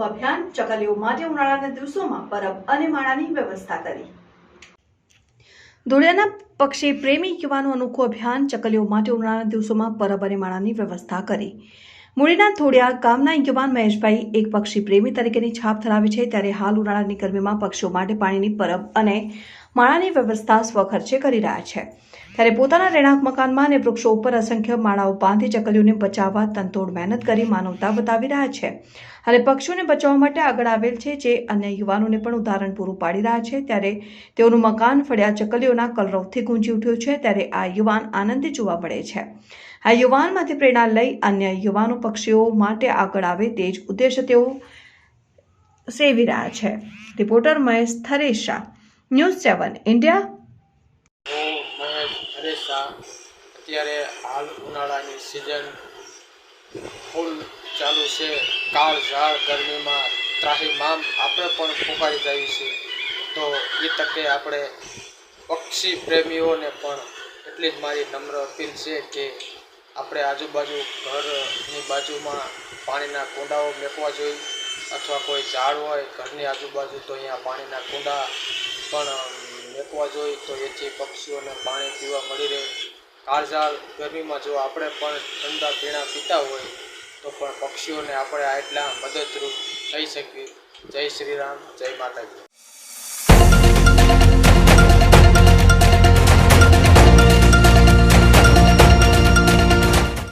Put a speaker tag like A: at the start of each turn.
A: અભિયાન ચકલીઓ માટે ઉનાળાના દિવસોમાં પરબ અને માળાની વ્યવસ્થા કરી. ધોળિયાના પક્ષી પ્રેમી યુવાનો અનોખું અભિયાન ચકલીઓ માટે ઉનાળાના દિવસોમાં પરબ અને માળાની વ્યવસ્થા કરી. મૂળીના થોડિયા ગામના યુવાન મહેશભાઈ એક પક્ષી પ્રેમી તરીકેની છાપ ધરાવે છે. ત્યારે હાલ ઉનાળાની ગરમીમાં પક્ષીઓ માટે પાણીની પરબ અને માળાની વ્યવસ્થા સ્વખર્ચે કરી રહ્યા છે. ત્યારે પોતાના રહેણાંક મકાનમાં અને વૃક્ષો ઉપર અસંખ્ય માળાઓ બાંધી ચકલીઓને બચાવવા તનતોડ મહેનત કરી માનવતા બતાવી રહ્યા છે. અને પક્ષીઓને બચાવવા માટે આગળ આવેલ છે જે અન્ય યુવાનોને પણ ઉદાહરણ પૂરું પાડી રહ્યા છે. ત્યારે તેઓનું મકાન ફળ્યા ચકલીઓના કલરવથી ગુંજી ઉઠ્યું છે. ત્યારે આ યુવાન આનંદી જોવા મળે છે. આ યુવાનમાંથી પ્રેરણા લઈ અન્ય યુવાનો પક્ષીઓ માટે આગળ આવે તે જ ઉદ્દેશ્ય તેઓ સેવી રહ્યા છે. Reporter Mahesh Tharesha. News seven, India.
B: અત્યારે હાલ ઉનાળાની સિઝન ફૂલ ચાલુ છે. કાળ ઝાડ ગરમીમાં ત્રાહીમામ આપણે પણ ફૂંકાઈ જાય છે તો એ તકે આપણે પક્ષી પ્રેમીઓને પણ એટલી જ મારી નમ્ર અપીલ છે કે આપણે આજુબાજુ ઘરની બાજુમાં પાણીના કુંડાઓ મેકવા જોઈએ. અથવા કોઈ ઝાડ હોય, ઘરની આજુબાજુ તો અહીંયા પાણીના કુંડા પણ મેકવા જોઈએ તો એથી પક્ષીઓને પાણી પીવા મળી રહે. કાળઝાળ ગરમીમાં જો આપણે પણ ઠંડા પીણા પીતા હોય, તો પણ પક્ષીઓને આપણે આટલા મદદરૂપ થઈ શકીએ. જય શ્રી રામ, જય માતાજી.